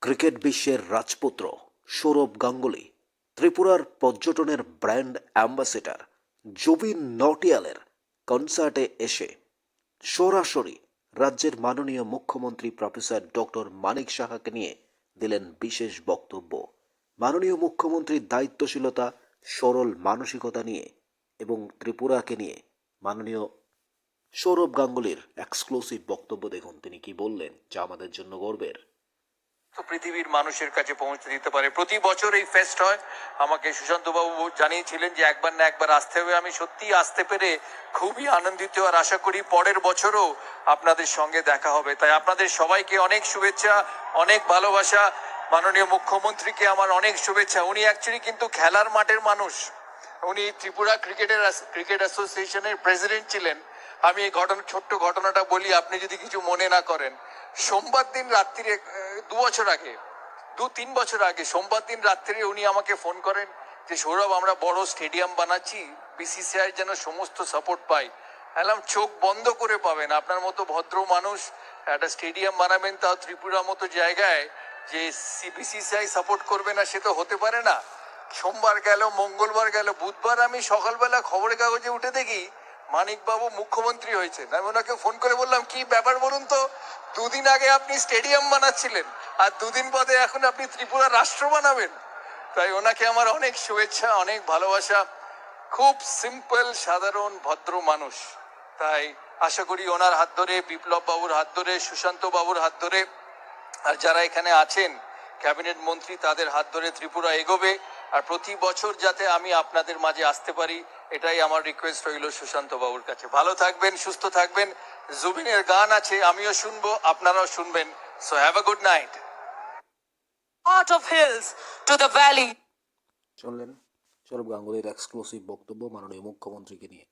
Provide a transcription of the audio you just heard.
Cricket বিশ্বের রাজপুত্র সৌরভ গাঙ্গুলি, ত্রিপুরার পর্যটনের ব্র্যান্ড অ্যাম্বাসেডর জুবিন নটিয়ালের কনসার্টে এসে সরাসরি রাজ্যের মাননীয় মুখ্যমন্ত্রী প্রফেসর ডক্টর মানিক সাহাকে নিয়ে দিলেন বিশেষ বক্তব্য। মাননীয় মুখ্যমন্ত্রীর দায়িত্বশীলতা, সরল মানসিকতা নিয়ে এবং ত্রিপুরাকে নিয়ে মাননীয় সৌরভ গাঙ্গুলির এক্সক্লুসিভ বক্তব্য দেখুন। তিনি কি বললেন? যা আমাদের জন্য গর্বের। পৃথিবীর মানুষের কাছে পৌঁছে দিতে পারে। প্রতি বছর এই ফেস্ট হয়। আমাকে সুশান্ত বাবু জানিয়েছিলেন যে একবার না একবার আসতে হবে। আমি সত্যি আসতে পেরে খুবই আনন্দিত আর আশা করি পরের বছরও আপনাদের সঙ্গে দেখা হবে। তাই আপনাদের সবাইকে অনেক শুভেচ্ছা, অনেক ভালোবাসা। মাননীয় মুখ্যমন্ত্রীকে আমার অনেক শুভেচ্ছা। উনি অ্যাকচুয়ালি কিন্তু খেলার মাঠের মানুষ। উনি ত্রিপুরা ক্রিকেটের ক্রিকেট অ্যাসোসিয়েশনের প্রেসিডেন্ট ছিলেন। আমি এই ঘটনা, ছোট্ট ঘটনাটা বলি, আপনি যদি কিছু মনে না করেন। সোমবার দিন রাত্রিরে দু বছর আগে, দু তিন বছর আগে, সোমবার দিন রাত্রিরে উনি আমাকে ফোন করেন যে, সৌরভ, আমরা বড় স্টেডিয়াম বানাচ্ছি বিসিসিআই যেন সমস্ত সাপোর্ট পাই। বললাম, চোখ বন্ধ করে পাবেন, আপনার মতো ভদ্র মানুষ একটা স্টেডিয়াম বানাবেন তাও ত্রিপুরা মতো জায়গায়, যে বিসিসিআই সাপোর্ট করবে না, সে তো হতে পারে না। সোমবার গেল, মঙ্গলবার গেল, বুধবার আমি সকালবেলা খবরের কাগজে উঠে দেখি মানিকবাবু মুখ্যমন্ত্রী হয়েছেন আমি ওনাকে ফোন করে বললাম, কি ব্যাপার বলুন তো? দুদিন আগে আপনি স্টেডিয়াম বানাচ্ছিলেন আর দুদিন পরে এখন আপনি ত্রিপুরা রাষ্ট্র বানাবেন। তাই ওনাকে আমার অনেক শুভেচ্ছা, অনেক ভালোবাসা। খুব সিম্পল সাধারণ, ভদ্র মানুষ। তাই আশা করি ওনার হাত ধরে বিপ্লব বাবুর হাত ধরে সুশান্ত বাবুর হাত ধরে, আর যারা এখানে আছেন, ক্যাবিনেট মন্ত্রী তাদের হাত ধরে ত্রিপুরা এগোবে। আর প্রতি বছর যাতে আমি আপনাদের মাঝে আসতে পারি এটাই আমার রিকোয়েস্ট রইল সুশান্ত বাবুর কাছে। ভালো থাকবেন সুস্থ থাকবেন। জুবিনের গান আছে আমিও শুনব আপনারাও শুনবেন। So have a good night heart of hills to the valley. শুনলেন সৌরভ গাঙ্গুলির এক্সক্লুসিভ বক্তব্য মাননীয় মুখ্যমন্ত্রীকে নিয়ে।